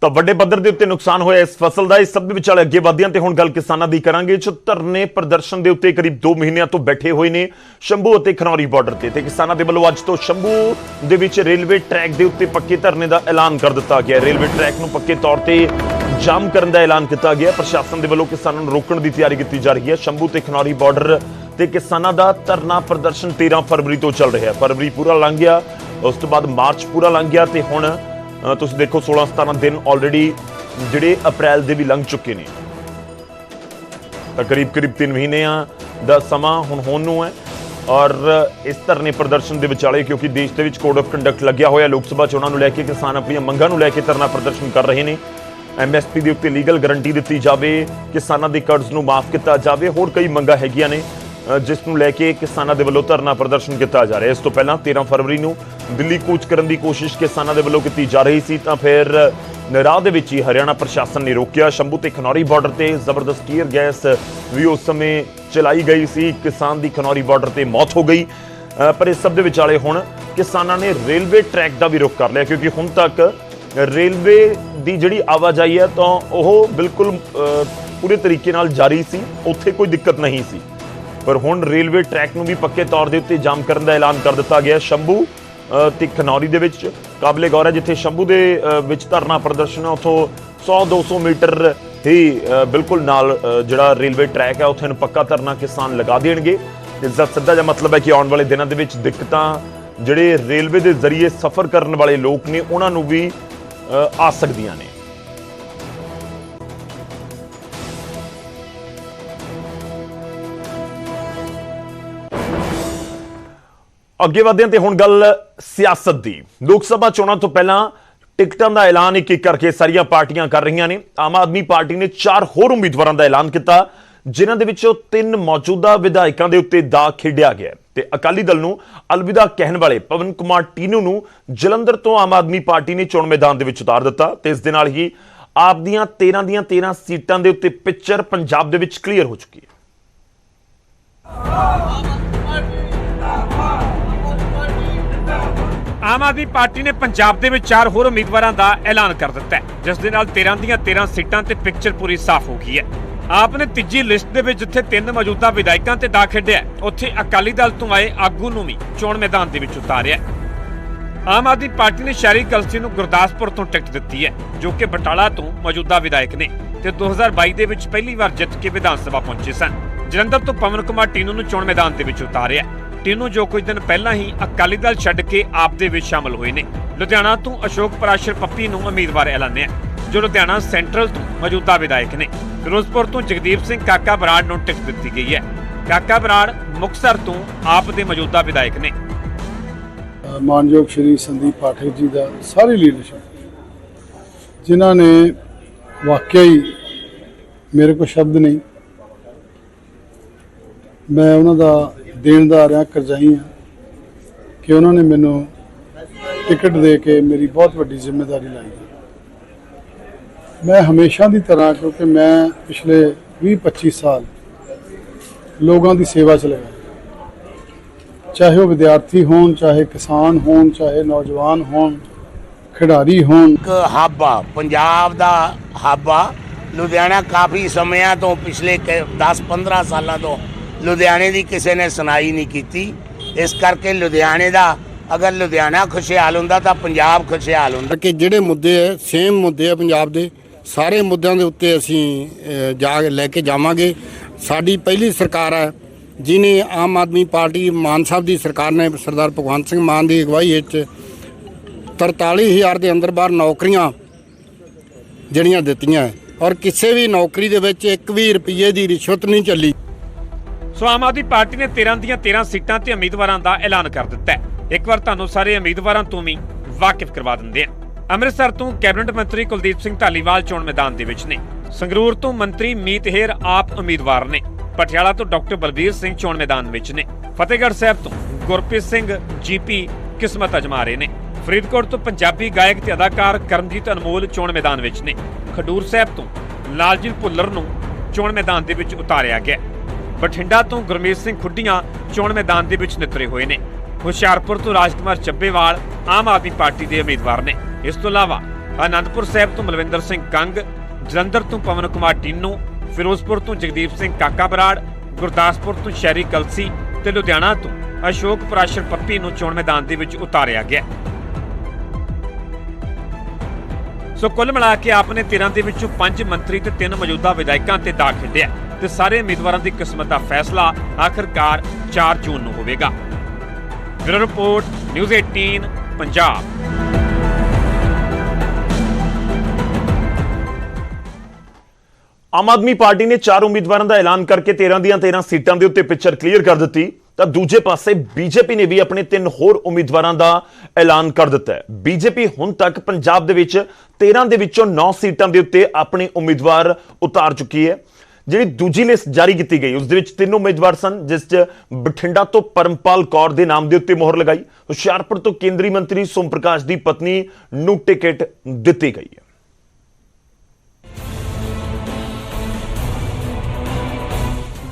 ਤਾਂ ਵੱਡੇ ਪੱਧਰ ਦੇ ਉੱਤੇ ਨੁਕਸਾਨ ਹੋਇਆ ਇਸ ਫਸਲ ਦਾ। ਇਸ ਸਭ ਦੇ ਵਿਚਾਲੇ ਅੱਗੇ ਵਧਦਿਆਂ ਤੇ ਹੁਣ ਗੱਲ ਕਿਸਾਨਾਂ ਦੀ ਕਰਾਂਗੇ। ਜੋ ਧਰਨੇ ਪ੍ਰਦਰਸ਼ਨ ਦੇ ਉੱਤੇ ਕਰੀਬ 2 ਮਹੀਨਿਆਂ ਤੋਂ ਬੈਠੇ ਹੋਏ ਨੇ ਸ਼ੰਭੂ ਅਤੇ ਖਨੌਰੀ ਬਾਰਡਰ ਤੇ। ਤੇ ਕਿਸਾਨਾਂ ਦੇ ਵੱਲੋਂ ਅੱਜ ਤੋਂ ਸ਼ੰਭੂ ਦੇ ਵਿੱਚ ਰੇਲਵੇ ਟਰੈਕ ਦੇ ਉੱਤੇ ਪੱਕੇ ਧਰਨੇ ਦਾ ਐਲਾਨ ਕਰ ਦਿੱਤਾ ਗਿਆ। ਰੇਲਵੇ ਟਰੈਕ ਨੂੰ ਪੱਕੇ ਤੌਰ ਤੇ ਜਾਮ ਕਰਨ ਦਾ ਐਲਾਨ ਕੀਤਾ ਗਿਆ। ਪ੍ਰਸ਼ਾਸਨ ਦੇ ਵੱਲੋਂ ਕਿਸਾਨਾਂ ਨੂੰ ਰੋਕਣ ਦੀ ਤਿਆਰੀ ਕੀਤੀ ਜਾ ਰਹੀ ਹੈ। ਸ਼ੰਭੂ ਤੇ ਖਨੌਰੀ ਬਾਰਡਰ ਤੇ ਕਿਸਾਨਾਂ ਦਾ ਧਰਨਾ ਪ੍ਰਦਰਸ਼ਨ 13 ਫਰਵਰੀ ਤੋਂ ਚੱਲ ਰਿਹਾ ਹੈ। ਫਰਵਰੀ ਪੂਰਾ ਲੰਘ ਗਿਆ। ਉਸ ਤੋਂ ਬਾਅਦ ਮਾਰਚ ਪੂਰਾ ਲੰਘ ਗਿਆ ਤੇ ਹੁਣ ਤੁਸੀਂ ਦੇਖੋ 16 17 ਦਿਨ ਆਲਰੇਡੀ ਜਿਹੜੇ ਅਪ੍ਰੈਲ ਦੇ ਵੀ ਲੰਘ ਚੁੱਕੇ ਨੇ। ਤਾਂ ਕਰੀਬ ਕਰੀਬ 3 ਮਹੀਨਿਆਂ ਦਾ ਸਮਾਂ ਹੁਣ ਹੋਣ ਨੂੰ ਹੈ। ਔਰ ਇਸ ਧਰਨੇ ਪ੍ਰਦਰਸ਼ਨ ਦੇ ਵਿਚਾਲੇ, ਕਿਉਂਕਿ ਦੇਸ਼ ਦੇ ਵਿੱਚ ਕੋਡ ਆਫ ਕੰਡਕਟ ਲੱਗਿਆ ਹੋਇਆ, ਲੋਕ ਸਭਾ ਚੋਣਾਂ ਨੂੰ ਲੈ ਕੇ ਕਿਸਾਨ ਆਪਣੀਆਂ ਮੰਗਾਂ ਨੂੰ ਲੈ ਕੇ ਧਰਨਾ ਪ੍ਰਦਰਸ਼ਨ ਕਰ ਰਹੇ ਨੇ। ਐਮਐਸਪੀ ਦੇ ਉੱਤੇ ਲੀਗਲ ਗਾਰੰਟੀ ਦਿੱਤੀ ਜਾਵੇ, ਕਿਸਾਨਾਂ ਦੇ ਕਰਜ਼ ਨੂੰ ਮਾਫ ਕੀਤਾ ਜਾਵੇ, ਹੋਰ ਕਈ ਮੰਗਾਂ ਹੈਗੀਆਂ ਨੇ। ਜਿਸ ਨੂੰ ਲੈ ਕੇ ਕਿਸਾਨਾਂ ਦੇ ਵੱਲੋਂ ਧਰਨਾ ਪ੍ਰਦਰਸ਼ਨ ਕੀਤਾ ਜਾ ਰਿਹਾ ਇਸ ਤੋਂ ਪਹਿਲਾਂ 13 ਫਰਵਰੀ ਨੂੰ ਦਿੱਲੀ ਕੂਚ ਕਰਨ ਦੀ ਕੋਸ਼ਿਸ਼ ਕਿਸਾਨਾਂ ਦੇ ਵੱਲੋਂ ਕੀਤੀ ਜਾ ਰਹੀ ਸੀ, ਤਾਂ ਫਿਰ ਨਰਾਹ ਦੇ ਵਿੱਚ ਹੀ ਹਰਿਆਣਾ ਪ੍ਰਸ਼ਾਸਨ ਨੇ ਰੋਕਿਆ। ਸ਼ੰਭੂ ਤੇ ਖਨੌਰੀ ਬਾਰਡਰ ਤੇ ਜ਼ਬਰਦਸਤ ਟੀਅਰ ਗੈਸ ਵੀ ਉਸ ਸਮੇਂ ਚਲਾਈ ਗਈ ਸੀ। ਕਿਸਾਨ ਦੀ ਖਨੌਰੀ ਬਾਰਡਰ ਤੇ ਮੌਤ ਹੋ ਗਈ। ਪਰ ਇਸ ਸਭ ਦੇ ਵਿਚਾਲੇ ਹੁਣ ਕਿਸਾਨਾਂ ਨੇ ਰੇਲਵੇ ਟਰੈਕ ਦਾ ਵੀ ਰੁਖ ਕਰ ਲਿਆ, ਕਿਉਂਕਿ ਹੁਣ ਤੱਕ ਰੇਲਵੇ ਦੀ ਜਿਹੜੀ ਆਵਾਜਾਈ ਹੈ, ਤਾਂ ਉਹ ਬਿਲਕੁਲ ਪੂਰੇ ਤਰੀਕੇ ਨਾਲ ਜਾਰੀ ਸੀ। ਉੱਥੇ ਕੋਈ ਦਿੱਕਤ ਨਹੀਂ ਸੀ। ਪਰ ਹੁਣ ਰੇਲਵੇ ਟਰੈਕ ਨੂੰ ਵੀ ਪੱਕੇ ਤੌਰ ਦੇ ਉੱਤੇ ਜਾਮ ਕਰਨ ਦਾ ਐਲਾਨ ਕਰ ਦਿੱਤਾ ਗਿਆ। ਸ਼ੰਭੂ ਅ, ਤੇ ਖਨੌਰੀ ਦੇ ਵਿੱਚ ਕਾਬਲੇ ਗੌਰ ਹੈ ਜਿੱਥੇ ਸ਼ੰਭੂ ਦੇ ਵਿੱਚ ਧਰਨਾ ਪ੍ਰਦਰਸ਼ਨ ਹੈ ਉਥੋਂ 100 200 ਮੀਟਰ ਹੀ ਬਿਲਕੁਲ ਨਾਲ ਜਿਹੜਾ ਰੇਲਵੇ ਟਰੈਕ ਹੈ ਉੱਥੇ ਨੂੰ ਪੱਕਾ ਧਰਨਾ ਕਿਸਾਨ ਲਗਾ ਦੇਣਗੇ। ਇਸ ਦਾ ਸਿੱਧਾ ਜਿਹਾ ਮਤਲਬ ਹੈ ਕਿ ਆਉਣ ਵਾਲੇ ਦਿਨਾਂ ਦੇ ਵਿੱਚ ਦਿੱਕਤਾਂ ਜਿਹੜੇ ਰੇਲਵੇ ਦੇ ਜ਼ਰੀਏ ਸਫ਼ਰ ਕਰਨ ਵਾਲੇ ਲੋਕ ਨੇ ਉਹਨਾਂ ਨੂੰ ਵੀ ਆ ਸਕਦੀਆਂ ਨੇ। ਅੱਗੇ ਵਧਦੇ ਹਾਂ ਤੇ ਹੁਣ ਗੱਲ ਸਿਆਸਤ ਦੀ। ਲੋਕ ਸਭਾ ਚੋਣਾਂ ਤੋਂ ਪਹਿਲਾਂ ਟਿਕਟਾਂ ਦਾ ਐਲਾਨ ਇੱਕ ਇੱਕ ਕਰਕੇ ਸਾਰੀਆਂ ਪਾਰਟੀਆਂ ਕਰ ਰਹੀਆਂ ਨੇ। ਆਮ ਆਦਮੀ ਪਾਰਟੀ ਨੇ ਚਾਰ ਹੋਰ ਉਮੀਦਵਾਰਾਂ ਦਾ ਐਲਾਨ ਕੀਤਾ, ਜਿਨ੍ਹਾਂ ਦੇ ਵਿੱਚੋਂ ਤਿੰਨ ਮੌਜੂਦਾ ਵਿਧਾਇਕਾਂ ਦੇ ਉੱਤੇ ਦਾ ਖੇਡਿਆ ਗਿਆ ਹੈ। ਤੇ ਅਕਾਲੀ ਦਲ ਨੂੰ ਅਲਵਿਦਾ ਕਹਿਣ ਵਾਲੇ ਪਵਨ ਕੁਮਾਰ ਟੀਨੂ ਨੂੰ ਜਲੰਧਰ ਤੋਂ ਆਮ ਆਦਮੀ ਪਾਰਟੀ ਨੇ ਚੋਣ ਮੈਦਾਨ ਦੇ ਵਿੱਚ ਉਤਾਰ ਦਿੱਤਾ ਤੇ ਇਸ ਦੇ ਨਾਲ ਹੀ ਆਪ ਦੀਆਂ 13 ਦੀਆਂ 13 ਸੀਟਾਂ ਦੇ ਉੱਤੇ ਪਿਕਚਰ ਪੰਜਾਬ ਦੇ ਵਿੱਚ ਕਲੀਅਰ ਹੋ ਚੁੱਕੀ ਹੈ। ਆਮ ਆਦਮੀ ਪਾਰਟੀ ਨੇ ਪੰਜਾਬ ਦੇ ਵਿੱਚ ਚਾਰ ਹੋਰ ਉਮੀਦਵਾਰਾਂ ਦਾ ਐਲਾਨ ਕਰ ਦਿੱਤਾ ਹੈ, ਜਿਸ ਦੇ ਨਾਲ 13 ਦੀਆਂ 13 ਸੀਟਾਂ ਤੇ ਪਿਕਚਰ ਪੂਰੀ ਸਾਫ਼ ਹੋ ਗਈ ਹੈ। ਆਪ ਨੇ ਤੀਜੀ ਲਿਸਟ ਦੇ ਵਿੱਚ ਜਿੱਥੇ ਤਿੰਨ ਮੌਜੂਦਾ ਵਿਧਾਇਕਾਂ ਤੇ ਦਾ ਖੇਡਿਆ ਉੱਥੇ ਅਕਾਲੀ ਦਲ ਤੋਂ ਆਏ ਆਗੂ ਨੂੰ ਵੀ ਚੋਣ ਮੈਦਾਨ ਦੇ ਵਿੱਚ ਉਤਾਰਿਆ ਆਮ ਆਦਮੀ ਪਾਰਟੀ ਨੇ ਸ਼ਹਿਰੀ ਕਲਸੀ ਨੂੰ ਗੁਰਦਾਸਪੁਰ ਤੋਂ ਟਿਕਟ ਦਿੱਤੀ ਹੈ, ਜੋ ਕਿ ਬਟਾਲਾ ਤੋਂ ਮੌਜੂਦਾ ਵਿਧਾਇਕ ਨੇ ਤੇ 2022 ਦੇ ਵਿੱਚ ਪਹਿਲੀ ਵਾਰ ਜਿੱਤ ਕੇ ਵਿਧਾਨ ਸਭਾ ਪਹੁੰਚੇ ਸਨ। ਜਲੰਧਰ ਤੋਂ ਪਵਨ ਕੁਮਾਰ ਟੀਨੂ ਨੂੰ ਚੋਣ ਮੈਦਾਨ ਦੇ ਵਿੱਚ ਉਤਾਰਿਆ ਟੀਨੂ ਜੋ ਕੁਝ ਦਿਨ ਪਹਿਲਾਂ ਹੀ ਅਕਾਲੀ ਦਲ ਛੱਡ ਕੇ ਆਪ ਦੇ ਵਿੱਚ ਸ਼ਾਮਲ ਹੋਏ ਨੇ। ਲੁਧਿਆਣਾ ਤੋਂ ਅਸ਼ੋਕ ਪਰਾਸ਼ਰ ਪੱਪੀ ਨੂੰ ਉਮੀਦਵਾਰ ਐਲਾਨਿਆ ਜੋ ਲੁਧਿਆਣਾ ਸੈਂਟਰਲ ਤੋਂ ਮੌਜੂਦਾ ਵਿਧਾਇਕ ਨੇ। ਫਿਰੋਜ਼ਪੁਰ ਤੋਂ ਜਗਦੀਪ ਸਿੰਘ ਕਾਕਾ ਬਰਾੜ ਨੂੰ ਟਿਕਟ ਦਿੱਤੀ ਗਈ ਹੈ। ਕਾਕਾ ਬਰਾੜ ਮੁਕਤਸਰ ਤੋਂ ਆਪ ਦੇ ਮੌਜੂਦਾ ਵਿਧਾਇਕ ਨੇ। ਮਾਨਯੋਗ ਸ਼੍ਰੀ ਸੰਦੀਪ ਪਾਠਕ ਜੀ ਦਾ ਸਾਰੀ ਲੀਡਰਸ਼ਿਪ ਜਿਨ੍ਹਾਂ ਨੇ ਵਾਕਿਆ ਹੀ ਮੇਰੇ ਕੋਲ ਸ਼ਬਦ ਨਹੀਂ। ਮੈਂ ਉਹਨਾਂ ਦਾ ਦੇਣਦਾਰ ਆ, ਕਰਜ਼ਾਈ ਆ, ਕਿ ਉਹਨਾਂ ਨੇ ਮੈਨੂੰ ਟਿਕਟ ਦੇ ਕੇ ਮੇਰੀ ਬਹੁਤ ਵੱਡੀ ਜ਼ਿੰਮੇਵਾਰੀ ਲਾਈ ਮੈਂ ਹਮੇਸ਼ਾ ਦੀ ਤਰ੍ਹਾਂ, ਕਿਉਂਕਿ ਮੈਂ ਪਿਛਲੇ 20-25 ਸਾਲ ਲੋਕਾਂ ਦੀ ਸੇਵਾ ਚ ਲਗਾ। ਚਾਹੇ ਉਹ ਵਿਦਿਆਰਥੀ ਹੋਣ, ਚਾਹੇ ਕਿਸਾਨ ਹੋਣ, ਚਾਹੇ ਨੌਜਵਾਨ ਹੋਣ, ਖਿਡਾਰੀ ਹੋਣ। ਇੱਕ ਹੱਬ, ਪੰਜਾਬ ਦਾ ਹਾਬਾ, ਲੁਧਿਆਣਾ ਕਾਫੀ ਸਮਿਆਂ ਤੋਂ ਪਿਛਲੇ 10-15 ਸਾਲਾਂ ਤੋਂ ਲੁਧਿਆਣੇ ਦੀ ਕਿਸੇ ਨੇ ਸੁਣਾਈ ਨਹੀਂ ਕੀਤੀ। ਇਸ ਕਰਕੇ ਲੁਧਿਆਣੇ ਦਾ ਅਗਰ ਲੁਧਿਆਣਾ ਖੁਸ਼ਹਾਲ ਹੁੰਦਾ ਤਾਂ ਪੰਜਾਬ ਖੁਸ਼ਹਾਲ ਹੁੰਦਾ। ਕਿ ਜਿਹੜੇ ਮੁੱਦੇ ਹੈ ਸੇਮ ਮੁੱਦੇ ਆ ਪੰਜਾਬ ਦੇ। ਸਾਰੇ ਮੁੱਦਿਆਂ ਦੇ ਉੱਤੇ ਅਸੀਂ ਜਾ ਲੈ ਕੇ ਜਾਵਾਂਗੇ। ਸਾਡੀ ਪਹਿਲੀ ਸਰਕਾਰ ਹੈ ਜਿਨੇ ਆਮ ਆਦਮੀ ਪਾਰਟੀ ਮਾਨ ਸਾਹਿਬ ਦੀ ਸਰਕਾਰ ਨੇ ਸਰਦਾਰ ਭਗਵੰਤ ਸਿੰਘ ਮਾਨ ਦੀ ਅਗਵਾਈ ਵਿੱਚ 43000 ਦੇ ਅੰਦਰ ਬਾਹਰ ਨੌਕਰੀਆਂ ਜਿਹੜੀਆਂ ਦਿੱਤੀਆਂ ਹੈ। ਔਰ ਕਿਸੇ ਵੀ ਨੌਕਰੀ ਦੇ ਵਿੱਚ ਇੱਕ ਵੀ ਰੁਪਈਏ ਦੀ ਰਿਸ਼ਵਤ ਨਹੀਂ ਚੱਲੀ। ਸੋ ਆਮ ਆਦਮੀ ਪਾਰਟੀ ਨੇ 13 ਦੀਆਂ 13 ਸੀਟਾਂ ਤੇ ਉਮੀਦਵਾਰਾਂ ਦਾ ਐਲਾਨ ਕਰ ਦਿੱਤਾ ਹੈ। ਇੱਕ ਵਾਰ ਤੁਹਾਨੂੰ ਸਾਰੇ ਉਮੀਦਵਾਰਾਂ ਤੋਂ ਵੀ ਵਾਕਿਫ ਕਰਵਾ ਦਿੰਦੇ ਹਾਂ। ਅੰਮ੍ਰਿਤਸਰ ਤੋਂ ਕੈਬਨਿਟ ਮੰਤਰੀ ਕੁਲਦੀਪ ਸਿੰਘ ਧਾਲੀਵਾਲ ਚੋਣ ਮੈਦਾਨ ਦੇ ਵਿੱਚ ਨੇ। ਸੰਗਰੂਰ ਤੋਂ ਮੰਤਰੀ ਮੀਤ ਹੇਰ ਆਪ ਉਮੀਦਵਾਰ ਨੇ। ਪਟਿਆਲਾ ਤੋਂ ਡਾਕਟਰ ਬਲਬੀਰ ਸਿੰਘ ਚੋਣ ਮੈਦਾਨ ਵਿੱਚ ਨੇ। ਫਤਿਹਗੜ੍ਹ ਸਾਹਿਬ ਤੋਂ ਗੁਰਪ੍ਰੀਤ ਸਿੰਘ ਜੀਪੀ ਕਿਸਮਤ ਅਜਮਾ ਰਹੇ ਨੇ। ਫਰੀਦਕੋਟ ਤੋਂ ਪੰਜਾਬੀ ਗਾਇਕ ਤੇ ਅਦਾਕਾਰ ਕਰਮਜੀਤ ਅਨਮੋਲ ਚੋਣ ਮੈਦਾਨ ਵਿੱਚ ਨੇ। ਖਡੂਰ ਸਾਹਿਬ ਤੋਂ ਲਾਲਜੀਤ ਭੁੱਲਰ ਨੂੰ ਚੋਣ ਮੈਦਾਨ ਦੇ ਵਿੱਚ ਉਤਾਰਿਆ ਗਿਆ ਬਠਿੰਡਾ ਤੋਂ ਗੁਰਮੀਤ ਸਿੰਘ ਖੁੱਡੀਆਂ ਚੋਣ ਮੈਦਾਨ ਦੇ ਵਿੱਚ ਨਿਤਰੇ ਹੋਏ ਨੇ। ਹੁਸ਼ਿਆਰਪੁਰ ਤੋਂ ਰਾਜਕੁਮਾਰ ਚੱਬੇਵਾਲ ਆਮ ਆਦਮੀ ਪਾਰਟੀ ਦੇ ਉਮੀਦਵਾਰ ਨੇ। ਇਸ ਤੋਂ ਇਲਾਵਾ ਆਨੰਦਪੁਰ ਸਾਹਿਬ ਤੋਂ ਮਲਵਿੰਦਰ ਸਿੰਘ ਕੰਗ, ਜਲੰਧਰ ਤੋਂ ਪਵਨ ਕੁਮਾਰ ਟੀਨੂ, ਫਿਰੋਜ਼ਪੁਰ ਤੋਂ ਜਗਦੀਪ ਸਿੰਘ ਕਾਕਾ ਬਰਾੜ, ਗੁਰਦਾਸਪੁਰ ਤੋਂ ਸ਼ੈਰੀ ਕਲਸੀ ਤੇ ਲੁਧਿਆਣਾ ਤੋਂ ਅਸ਼ੋਕ ਪ੍ਰਾਸ਼ਰ ਪੱਪੀ ਨੂੰ ਚੋਣ ਮੈਦਾਨ ਦੇ ਵਿੱਚ ਉਤਾਰਿਆ ਗਿਆ। ਸੋ ਕੁੱਲ ਮਿਲਾ ਕੇ ਆਪ ਨੇ 13 ਦੇ ਵਿੱਚੋਂ 5 ਮੰਤਰੀ ਤੇ 3 ਮੌਜੂਦਾ ਵਿਧਾਇਕਾਂ ਤੇ ਦਾ ਖੇਡਿਆ ਤੇ ਸਾਰੇ ਉਮੀਦਵਾਰਾਂ ਦੀ ਕਿਸਮਤ ਦਾ ਫੈਸਲਾ ਆਖਰਕਾਰ 4 ਜੂਨ ਨੂੰ ਹੋਵੇਗਾ। Bureau report, news 18 Punjab. Aam Aadmi party ਨੇ ਚਾਰ ਉਮੀਦਵਾਰਾਂ ਦਾ ਐਲਾਨ ਕਰਕੇ 13 ਦੀਆਂ 13 ਸੀਟਾਂ ਦੇ ਉੱਤੇ ਪਿਕਚਰ ਕਲੀਅਰ ਕਰ ਦਿੱਤੀ। ਤਾਂ ਦੂਜੇ ਪਾਸੇ ਬੀਜੇਪੀ ਨੇ ਵੀ ਆਪਣੇ ਤਿੰਨ ਹੋਰ ਉਮੀਦਵਾਰਾਂ ਦਾ ਐਲਾਨ ਕਰ ਦਿੱਤਾ ਹੈ। ਬੀਜੇਪੀ ਹੁਣ ਤੱਕ ਪੰਜਾਬ ਦੇ ਵਿੱਚ 13 ਦੇ ਵਿੱਚੋਂ 9 ਸੀਟਾਂ ਦੇ ਉੱਤੇ ਆਪਣੇ ਉਮੀਦਵਾਰ ਉਤਾਰ ਚੁੱਕੀ ਹੈ। ਜਿਹੜੀ ਦੂਜੀ ਲਿਸਟ ਜਾਰੀ ਕੀਤੀ ਗਈ, ਉਸ ਦੇ ਵਿੱਚ ਤਿੰਨ ਉਮੀਦਵਾਰ ਸਨ, ਜਿਸ 'ਚ ਬਠਿੰਡਾ ਤੋਂ ਪਰਮਪਾਲ ਕੌਰ ਦੇ ਨਾਮ ਦੇ ਉੱਤੇ ਮੋਹਰ ਲਗਾਈ। ਹੁਸ਼ਿਆਰਪੁਰ ਤੋਂ ਕੇਂਦਰੀ ਮੰਤਰੀ ਸੋਮ ਪ੍ਰਕਾਸ਼ ਦੀ ਪਤਨੀ ਨੂੰ ਟਿਕਟ ਦਿੱਤੀ ਗਈ ਹੈ।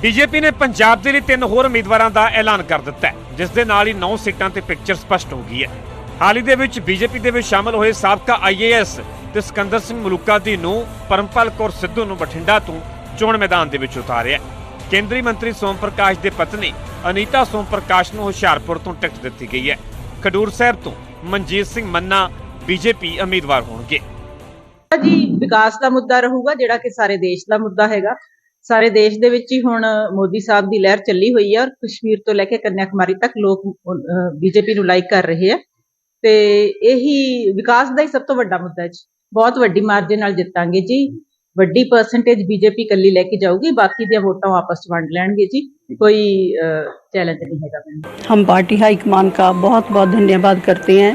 ਬੀਜੇਪੀ ਨੇ ਪੰਜਾਬ ਦੇ ਲਈ ਤਿੰਨ ਹੋਰ ਉਮੀਦਵਾਰਾਂ ਦਾ ਐਲਾਨ ਕਰ ਦਿੱਤਾ ਹੈ, ਜਿਸ ਦੇ ਨਾਲ ਹੀ 9 ਸੀਟਾਂ ਤੇ ਪਿਕਚਰ ਸਪਸ਼ਟ ਹੋ ਗਈ ਹੈ। ਹਾਲ ਹੀ ਦੇ ਵਿੱਚ ਬੀਜੇਪੀ ਦੇ ਵਿੱਚ ਸ਼ਾਮਲ ਹੋਏ ਸਾਬਕਾ ਆਈਏਐਸ ਤੇ ਸਿਕੰਦਰ ਸਿੰਘ ਮਲੂਕਾ ਦੀ ਨੂੰ ਪਰਮਪਾਲ ਕੌਰ ਸਿੱਧੂ ਨੂੰ ਬਠਿੰਡਾ ਤੋਂ ਚੋਣ ਮੈਦਾਨ ਦੇ ਵਿੱਚ ਉਤਾਰਿਆ ਕੇਂਦਰੀ ਮੰਤਰੀ ਸੋਮ ਪ੍ਰਕਾਸ਼ ਦੇ ਪਤਨੀ ਅਨੀਤਾ ਸੋਮ ਪ੍ਰਕਾਸ਼ ਨੂੰ ਹੁਸ਼ਿਆਰਪੁਰ ਤੋਂ ਟਿਕਟ ਦਿੱਤੀ ਗਈ ਹੈ। ਖਡੂਰ ਸਾਹਿਬ ਤੋਂ ਮਨਜੀਤ ਸਿੰਘ ਮੰਨਾ ਬੀਜੇਪੀ ਉਮੀਦਵਾਰ ਹੋਣਗੇ। ਜੀ, ਵਿਕਾਸ ਦਾ ਮੁੱਦਾ ਰਹੂਗਾ, ਜਿਹੜਾ ਕਿ ਸਾਰੇ ਦੇਸ਼ ਦਾ ਮੁੱਦਾ ਹੈਗਾ। ਸਾਰੇ ਦੇਸ਼ ਦੇ ਵਿੱਚ ਹੀ ਹੁਣ ਮੋਦੀ ਸਾਹਿਬ ਦੀ ਲਹਿਰ ਚੱਲੀ ਹੋਈ ਹੈ ਔਰ ਕਸ਼ਮੀਰ ਤੋਂ ਲੈ ਕੇ ਕੰਨਿਆਕੁਮਾਰੀ ਤੱਕ ਲੋਕ ਬੀਜੇਪੀ ਨੂੰ ਲਾਈਕ ਕਰ ਰਹੇ ਆ ਤੇ ਇਹੀ ਵਿਕਾਸ ਦਾ ਹੀ ਸਭ ਤੋਂ ਵੱਡਾ ਮੁੱਦਾ ਹੈ ਜੀ ਬਹੁਤ ਵੱਡੀ ਮਾਰਜਨ ਨਾਲ ਜਿੱਤਾਂਗੇ ਜੀ ਵੱਡੀ ਪਰਸੈਂਟੇਜ ਬੀਜੇਪੀ ਕੱਲੀ ਲੈ ਕੇ ਜਾਊਗੀ ਬਾਕੀ ਦੀਆਂ ਵੋਟਾਂ ਵਾਪਸ ਵੰਡ ਲੈਣਗੇ ਜੀ ਕੋਈ ਚੈਲੰਜ ਨਹੀਂ ਹੈਗਾ ਮੈਨੂੰ हम पार्टी हाईकमान का बहुत बहुत धन्यवाद करते हैं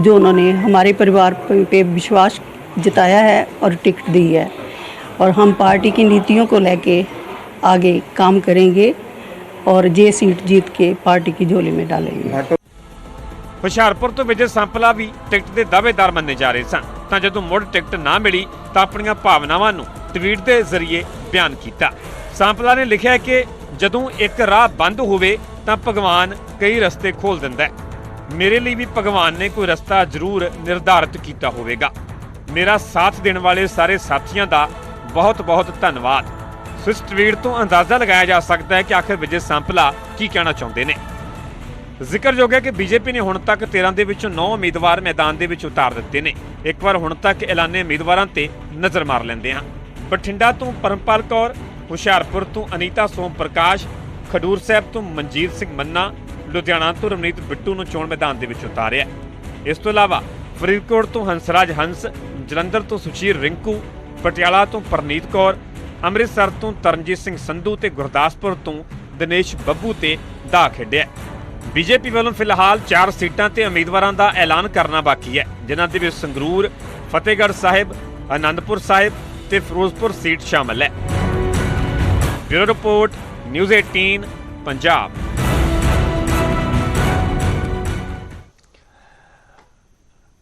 जो उन्होंने हमारे परिवार पे पे विश्वास जताया है और टिकट दी है और हम पार्टी की नीतियों को लेके आगे काम करेंगे और ये सीट जीत के पार्टी की झोली में डालेंगे ਹੁਸ਼ਿਆਰਪੁਰ ਤੋਂ ਵਿਜੇ ਸੰਪਲਾ ਵੀ ਟਿਕਟ ਦੇ ਦਾਅਵੇਦਾਰ ਮੰਨੇ ਜਾ ਰਹੇ ਸਨ ਤਾਂ ਜਦੋਂ ਮੁੜ ਟਿਕਟ ਨਾ ਮਿਲੀ ਤਾਂ ਆਪਣੀਆਂ ਭਾਵਨਾਵਾਂ ਨੂੰ ਟਵੀਟ ਦੇ ਜ਼ਰੀਏ ਬਿਆਨ ਕੀਤਾ ਸੰਪਲਾ ਨੇ ਲਿਖਿਆ ਕਿ ਜਦੋਂ ਇੱਕ ਰਾਹ ਬੰਦ ਹੋਵੇ ਤਾਂ ਭਗਵਾਨ ਕਈ ਰਸਤੇ ਖੋਲ ਦਿੰਦਾ ਹੈ ਮੇਰੇ ਲਈ ਵੀ ਭਗਵਾਨ ਨੇ ਕੋਈ ਰਸਤਾ ਜ਼ਰੂਰ ਨਿਰਧਾਰਿਤ ਕੀਤਾ ਹੋਵੇਗਾ ਮੇਰਾ ਸਾਥ ਦੇਣ ਵਾਲੇ ਸਾਰੇ ਸਾਥੀਆਂ ਦਾ ਬਹੁਤ-ਬਹੁਤ ਧੰਨਵਾਦ। ਸੋ ਇਸ ਟਵੀਟ ਤੋਂ ਅੰਦਾਜ਼ਾ ਲਗਾਇਆ ਜਾ ਸਕਦਾ ਹੈ ਕਿ ਆਖਿਰ ਵਿਜੇ ਸੰਪਲਾ ਕੀ ਕਹਿਣਾ ਚਾਹੁੰਦੇ ਨੇ? ਜ਼ਿਕਰਯੋਗ ਹੈ ਕਿ ਬੀਜੇਪੀ ਨੇ ਹੁਣ ਤੱਕ 13 ਦੇ ਵਿੱਚੋਂ 9 ਉਮੀਦਵਾਰ ਮੈਦਾਨ ਦੇ ਵਿੱਚ ਉਤਾਰ ਦਿੱਤੇ ਨੇ। ਇੱਕ ਵਾਰ ਹੁਣ ਤੱਕ ਐਲਾਨੇ ਉਮੀਦਵਾਰਾਂ ਤੇ ਨਜ਼ਰ ਮਾਰ ਲੈਂਦੇ ਹਾਂ। ਬਠਿੰਡਾ ਤੋਂ ਪਰਮਪਾਲ ਕੌਰ, ਹੁਸ਼ਿਆਰਪੁਰ ਤੋਂ ਅਨੀਤਾ ਸੋਮ ਪ੍ਰਕਾਸ਼, ਖਡੂਰ ਸਾਹਿਬ ਤੋਂ ਮਨਜੀਤ ਸਿੰਘ ਮੰਨਾ, ਲੁਧਿਆਣਾ ਤੋਂ ਰਮਨੀਤ ਬਿੱਟੂ ਨੂੰ ਚੋਣ ਮੈਦਾਨ ਦੇ ਵਿੱਚ ਉਤਾਰਿਆ। ਇਸ ਤੋਂ ਇਲਾਵਾ ਫਰੀਦਕੋਟ ਤੋਂ ਹੰਸਰਾਜ ਹੰਸ, ਜਲੰਧਰ ਤੋਂ ਸੁਸ਼ੀਰ ਰਿੰਕੂ ਪਟਿਆਲਾ ਤੋਂ ਪਰਨੀਤ ਕੌਰ, ਅੰਮ੍ਰਿਤਸਰ ਤੋਂ ਤਰਨਜੀਤ ਸਿੰਘ ਸੰਧੂ ਤੇ ਗੁਰਦਾਸਪੁਰ ਤੋਂ ਦਿਨੇਸ਼ ਬੱਬੂ ਤੇ ਦਾ ਖੇਡਿਆ। ਬੀਜੇਪੀ ਵੱਲੋਂ ਫਿਲਹਾਲ 4 ਸੀਟਾਂ ਤੇ ਉਮੀਦਵਾਰਾਂ ਦਾ ਐਲਾਨ ਕਰਨਾ ਬਾਕੀ ਹੈ, ਜਿਨ੍ਹਾਂ ਦੇ ਵਿੱਚ ਸੰਗਰੂਰ, ਫਤਿਹਗੜ੍ਹ ਸਾਹਿਬ ਆਨੰਦਪੁਰ ਸਾਹਿਬ ਤੇ ਫਿਰੋਜ਼ਪੁਰ ਸੀਟ ਸ਼ਾਮਲ ਹੈ। Bureau report, news 18 Punjab.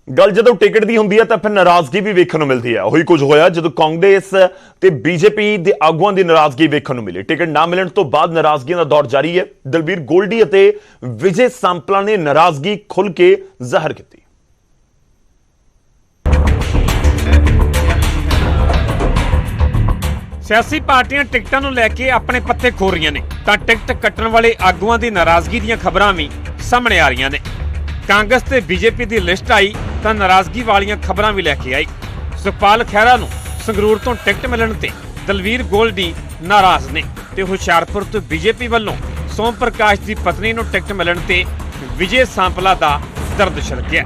ਗੱਲ ਜਦੋਂ ਟਿਕਟ ਦੀ ਹੁੰਦੀ ਹੈ ਤਾਂ ਫਿਰ ਨਾਰਾਜ਼ਗੀ ਵੀ ਵੇਖਣ ਨੂੰ ਮਿਲਦੀ ਹੈ। ਉਹੀ ਕੁਝ ਹੋਇਆ ਜਦੋਂ ਕਾਂਗਰਸ ਤੇ ਬੀਜੇਪੀ ਦੇ ਆਗੂਆਂ ਦੀ ਨਾਰਾਜ਼ਗੀ ਵੇਖਣ ਨੂੰ ਮਿਲੀ। ਟਿਕਟ ਨਾ ਮਿਲਣ ਤੋਂ ਬਾਅਦ ਨਾਰਾਜ਼ਗੀਆਂ ਦਾ ਦੌਰ ਜਾਰੀ ਹੈ। ਦਲਬੀਰ ਗੋਲਡੀ ਅਤੇ ਵਿਜੇ ਸੰਪਲਾ ਨੇ ਨਾਰਾਜ਼ਗੀ ਖੁੱਲ ਕੇ ਜ਼ਾਹਰ ਕੀਤੀ। ਸਿਆਸੀ ਪਾਰਟੀਆਂ ਟਿਕਟਾਂ ਨੂੰ ਲੈ ਕੇ ਆਪਣੇ ਪੱਤੇ ਖੋਰ ਰਹੀਆਂ ਨੇ। ਤਾਂ ਟਿਕਟ ਕੱਟਣ ਵਾਲੇ ਆਗੂਆਂ ਦੀ ਨਾਰਾਜ਼ਗੀ ਦੀਆਂ ਖਬਰਾਂ ਵੀ ਸਾਹਮਣੇ ਆ ਰਹੀਆਂ ਨੇ। ਕਾਂਗਰਸ ਤੇ ਬੀਜੇਪੀ ਦੀ ਲਿਸਟ ਆਈ ਤਾਂ ਨਾਰਾਜ਼ਗੀ ਵਾਲੀਆਂ ਖਬਰਾਂ ਵੀ ਲੈ ਕੇ ਆਈ। ਸੁਖਪਾਲ ਖਹਿਰਾ ਨੂੰ ਸੰਗਰੂਰ ਤੋਂ ਟਿਕਟ ਮਿਲਣ ਤੇ ਦਲਵੀਰ ਗੋਲਡੀ ਨਾਰਾਜ਼ ਨੇ ਤੇ ਹੁਸ਼ਿਆਰਪੁਰ ਤੋਂ ਬੀਜੇਪੀ ਵੱਲੋਂ ਸੋਮ ਪ੍ਰਕਾਸ਼ ਦੀ ਪਤਨੀ ਨੂੰ ਟਿਕਟ ਮਿਲਣ ਤੇ ਵਿਜੇ ਸਾਂਪਲਾ ਦਾ ਦਰਦ ਛਲਕਿਆ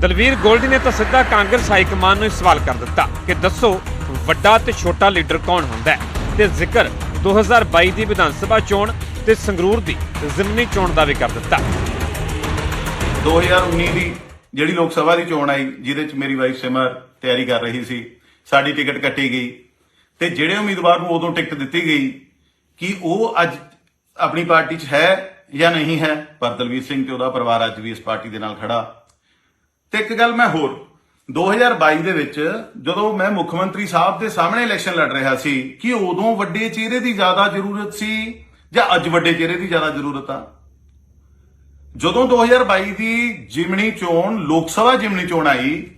ਦਲਵੀਰ ਗੋਲਡੀ ਨੇ ਤਾਂ ਸਿੱਧਾ ਕਾਂਗਰਸ ਹਾਈ ਕਮਾਨ ਨੂੰ ਸਵਾਲ ਕਰ ਦਿੱਤਾ ਕਿ ਦੱਸੋ ਵੱਡਾ ਤੇ ਛੋਟਾ ਲੀਡਰ ਕੌਣ ਹੁੰਦਾ ਹੈ? ਤੇ ਜ਼ਿਕਰ 2022 ਦੀ ਵਿਧਾਨ ਸਭਾ ਚੋਣ ਤੇ ਸੰਗਰੂਰ ਦੀ ਜ਼ਿਮਨੀ ਚੋਣ ਦਾ ਵੀ ਕਰ ਦਿੱਤਾ। 2019 ਦੀ ਜਿਹੜੀ ਲੋਕ ਸਭਾ ਦੀ ਚੋਣ ਆਈ, ਜਿਹਦੇ ਚ ਮੇਰੀ ਵਾਈਫ ਸਿਮਰ ਤਿਆਰੀ ਕਰ ਰਹੀ ਸੀ, ਸਾਡੀ ਟਿਕਟ ਕੱਟੀ ਗਈ। ਤੇ ਜਿਹੜੇ ਉਮੀਦਵਾਰ ਨੂੰ ਉਦੋਂ ਟਿਕਟ ਦਿੱਤੀ ਗਈ ਕਿ ਉਹ ਅੱਜ ਆਪਣੀ ਪਾਰਟੀ 'ਚ ਹੈ ਜਾਂ ਨਹੀਂ ਹੈ, ਪਰ ਦਲਵੀਰ ਸਿੰਘ ਤੇ ਉਹਦਾ ਪਰਿਵਾਰ ਅੱਜ ਵੀ ਇਸ ਪਾਰਟੀ ਦੇ ਨਾਲ ਖੜਾ। ਤੇ ਇੱਕ ਗੱਲ ਮੈਂ ਹੋਰ 2022 ਦੇ ਵਿੱਚ ਜਦੋਂ ਮੈਂ ਮੁੱਖ ਮੰਤਰੀ ਸਾਹਿਬ ਦੇ ਸਾਹਮਣੇ ਇਲੈਕਸ਼ਨ ਲੜ ਰਿਹਾ ਸੀ, ਕਿ ਉਦੋਂ ਵੱਡੇ ਚਿਹਰੇ ਦੀ ਜ਼ਿਆਦਾ ਜ਼ਰੂਰਤ ਸੀ ਜਾਂ ਅੱਜ ਵੱਡੇ ਚਿਹਰੇ ਦੀ ਜ਼ਿਆਦਾ ਜ਼ਰੂਰਤ ਆ? ਜਦੋਂ 2022 ਦੀ ਜਿਮਣੀ ਚੋਣ, ਲੋਕ ਸਭਾ ਜਿਮਣੀ ਚੋਣ ਆਈ,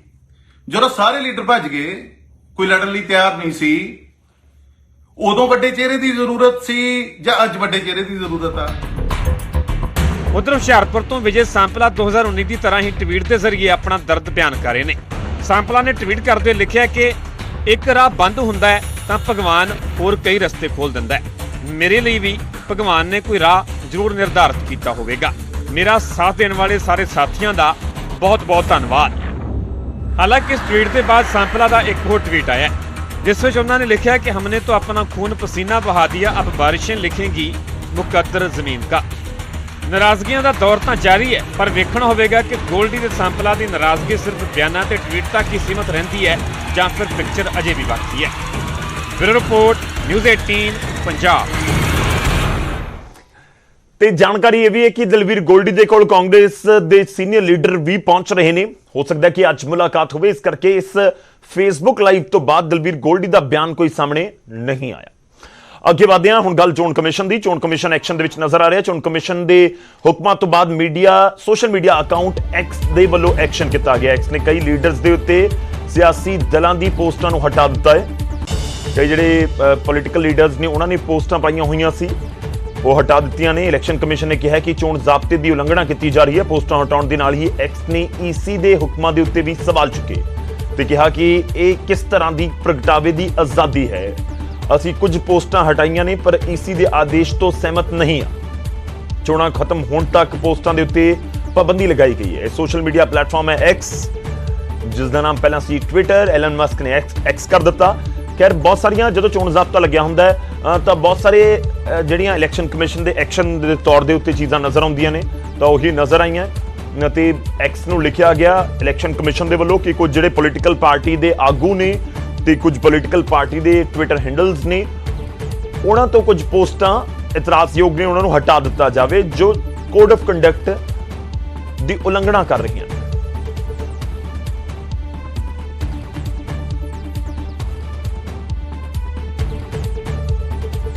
ਜਦੋਂ ਸਾਰੇ ਲੀਡਰ ਭੱਜ ਗਏ, ਕੋਈ ਲੜਨ ਲਈ ਤਿਆਰ ਨਹੀਂ ਸੀ, ਉਦੋਂ ਵੱਡੇ ਚਿਹਰੇ ਦੀ ਜ਼ਰੂਰਤ ਸੀ ਜਾਂ ਅੱਜ ਵੱਡੇ ਚਿਹਰੇ ਦੀ ਜ਼ਰੂਰਤ ਆ? ਉਧਰ ਹੁਸ਼ਿਆਰਪੁਰ ਤੋਂ ਵਿਜੇ ਸਾਂਪਲਾ 2019 ਦੀ ਤਰ੍ਹਾਂ ਹੀ ਟਵੀਟ ਦੇ ਜ਼ਰੀਏ ਆਪਣਾ ਦਰਦ ਬਿਆਨ ਕਰ ਰਹੇ ਨੇ। ਸਾਂਪਲਾ ਨੇ ਟਵੀਟ ਕਰਦੇ ਹੋਏ ਲਿਖਿਆ ਕਿ ਇੱਕ ਰਾਹ ਬੰਦ ਹੁੰਦਾ ਹੈ ਤਾਂ ਭਗਵਾਨ ਹੋਰ ਕਈ ਰਸਤੇ ਖੋਲ ਦਿੰਦਾ ਹੈ। ਮੇਰੇ ਲਈ ਵੀ ਭਗਵਾਨ ਨੇ ਕੋਈ ਰਾਹ ਜ਼ਰੂਰ ਨਿਰਧਾਰਤ ਕੀਤਾ ਹੋਵੇਗਾ। ਮੇਰਾ ਸਾਥ ਦੇਣ ਵਾਲੇ ਸਾਰੇ ਸਾਥੀਆਂ ਦਾ ਬਹੁਤ-ਬਹੁਤ ਧੰਨਵਾਦ। ਹਾਲਾਂਕਿ ਇਸ ਟਵੀਟ ਦੇ ਬਾਅਦ ਸੰਪਲਾ ਦਾ ਇੱਕ ਹੋਰ ਟਵੀਟ ਆਇਆ ਜਿਸ ਵਿੱਚ ਉਹਨਾਂ ਨੇ ਲਿਖਿਆ ਕਿ ਹਮਨੇ ਤਾਂ ਆਪਣਾ ਖੂਨ ਪਸੀਨਾ ਬਹਾ ਦਿਆ, ਅਬ ਬਾਰਿਸ਼ਾਂ ਲਿਖੇਗੀ ਮੁਕੱਦਰ ਜ਼ਮੀਨ ਦਾ ਨਾਰਾਜ਼ਗੀਆਂ ਦਾ ਦੌਰ ਤਾਂ ਜਾਰੀ ਹੈ, ਪਰ ਵੇਖਣਾ ਹੋਵੇਗਾ ਕਿ ਗੋਲਡੀ ਦੇ ਸੰਪਲਾ ਦੀ ਨਾਰਾਜ਼ਗੀ ਸਿਰਫ ਬਿਆਨਾਂ ਤੇ ਟਵੀਟ ਤੱਕ ਹੀ ਸੀਮਤ ਰਹਿੰਦੀ ਹੈ ਜਾਂ ਫਿਰ ਪਿਕਚਰ ਅਜੇ ਵੀ ਬਾਕੀ ਹੈ। Bureau report, news 18 Punjab. ਤੇ ਜਾਣਕਾਰੀ ਇਹ ਵੀ ਹੈ ਕਿ ਦਲਵੀਰ ਗੋਲਡੀ ਦੇ ਕੋਲ ਕਾਂਗਰਸ ਦੇ ਸੀਨੀਅਰ ਲੀਡਰ ਵੀ ਪਹੁੰਚ ਰਹੇ ਨੇ। ਹੋ ਸਕਦਾ ਕਿ ਅੱਜ ਮੁਲਾਕਾਤ ਹੋਵੇ। ਇਸ ਕਰਕੇ ਇਸ ਫੇਸਬੁੱਕ ਲਾਈਵ ਤੋਂ ਬਾਅਦ ਦਲਵੀਰ ਗੋਲਡੀ ਦਾ ਬਿਆਨ ਕੋਈ ਸਾਹਮਣੇ ਨਹੀਂ ਆਇਆ। ਅੱਗੇ ਵਧਦੇ ਹਾਂ। ਹੁਣ ਗੱਲ ਚੋਣ ਕਮਿਸ਼ਨ ਦੀ। ਚੋਣ ਕਮਿਸ਼ਨ ਐਕਸ਼ਨ ਦੇ ਵਿੱਚ ਨਜ਼ਰ ਆ ਰਿਹਾ। ਚੋਣ ਕਮਿਸ਼ਨ ਦੇ ਹੁਕਮਾਂ ਤੋਂ ਬਾਅਦ media, social media account X ਦੇ ਵੱਲੋਂ ਐਕਸ਼ਨ ਕੀਤਾ ਗਿਆ। ਐਕਸ ਨੇ ਕਈ ਲੀਡਰਸ ਦੇ ਉੱਤੇ ਸਿਆਸੀ ਦਲਾਂ ਦੀ ਪੋਸਟਾਂ ਨੂੰ ਹਟਾ ਦਿੱਤਾ ਹੈ। ਕਈ ਜਿਹੜੇ ਪੋਲੀਟੀਕਲ ਲੀਡਰਸ ਨੇ, ਉਹਨਾਂ ਨੇ ਪੋਸਟਾਂ ਪਾਈਆਂ ਹੋਈਆਂ ਸੀ। ਉਹ ਹਟਾ ਦਿੱਤੀਆਂ ਨੇ। ਇਲੈਕਸ਼ਨ ਕਮਿਸ਼ਨ ਨੇ ਕਿਹਾ ਕਿ ਚੋਣ ਜ਼ਾਬਤੇ ਦੀ ਉਲੰਘਣਾ ਕੀਤੀ ਜਾ ਰਹੀ ਹੈ। ਪੋਸਟਾਂ ਹਟਾਉਣ ਦੇ ਨਾਲ ਹੀ ਐਕਸ ਨੇ ਈਸੀ ਦੇ ਹੁਕਮਾਂ ਦੇ ਉੱਤੇ ਵੀ ਸਵਾਲ ਚੁੱਕੇ ਤੇ ਕਿਹਾ ਕਿ ਇਹ ਕਿਸ ਤਰ੍ਹਾਂ ਦੀ ਪ੍ਰਗਟਾਵੇ ਦੀ ਆਜ਼ਾਦੀ ਹੈ। ਅਸੀਂ ਕੁਝ ਪੋਸਟਾਂ ਹਟਾਈਆਂ ਨੇ, ਪਰ ਈਸੀ ਦੇ ਆਦੇਸ਼ ਤੋਂ ਸਹਿਮਤ ਨਹੀਂ ਹਾਂ। ਚੋਣਾਂ ਖਤਮ ਹੋਣ ਤੱਕ ਪੋਸਟਾਂ ਦੇ ਉੱਤੇ ਪਾਬੰਦੀ ਲਗਾਈ ਗਈ ਹੈ। ਇਹ ਸੋਸ਼ਲ ਮੀਡੀਆ ਪਲੇਟਫਾਰਮ ਹੈ ਐਕਸ ਜਿਸ ਦਾ ਨਾਮ ਪਹਿਲਾਂ ਸੀ ਟਵਿੱਟਰ ਐਲਨ ਮਸਕ ਨੇ ਐਕਸ ਕਰ ਦਿੱਤਾ। ਖੈਰ, ਬਹੁਤ ਸਾਰੀਆਂ ਜਦੋਂ ਚੋਣ ਜ਼ਾਬਤਾ ਲੱਗਿਆ ਹੁੰਦਾ ਤਾਂ ਬਹੁਤ ਸਾਰੇ ਜਿਹੜੀਆਂ ਇਲੈਕਸ਼ਨ ਕਮਿਸ਼ਨ ਦੇ ਐਕਸ਼ਨ ਦੇ ਤੌਰ ਦੇ ਉੱਤੇ ਚੀਜ਼ਾਂ ਨਜ਼ਰ ਆਉਂਦੀਆਂ ਨੇ, ਤਾਂ ਉਹੀ ਨਜ਼ਰ ਆਈਆਂ। ਅਤੇ ਐਕਸ ਨੂੰ ਲਿਖਿਆ ਗਿਆ ਇਲੈਕਸ਼ਨ ਕਮਿਸ਼ਨ ਦੇ ਵੱਲੋਂ ਕਿ ਕੁਝ ਜਿਹੜੇ ਪੋਲੀਟੀਕਲ ਪਾਰਟੀ ਦੇ ਆਗੂ ਨੇ ਤੇ ਕੁਝ ਪੋਲੀਟੀਕਲ ਪਾਰਟੀ ਦੇ ਟਵਿੱਟਰ ਹੈਂਡਲਸ ਨੇ, ਉਹਨਾਂ ਤੋਂ ਕੁਝ ਪੋਸਟਾਂ ਇਤਰਾਜ਼ਯੋਗ ਨੇ, ਉਹਨਾਂ ਨੂੰ ਹਟਾ ਦਿੱਤਾ ਜਾਵੇ, ਜੋ ਕੋਡ ਆਫ ਕੰਡਕਟ ਦੀ ਉਲੰਘਣਾ ਕਰ ਰਹੀਆਂ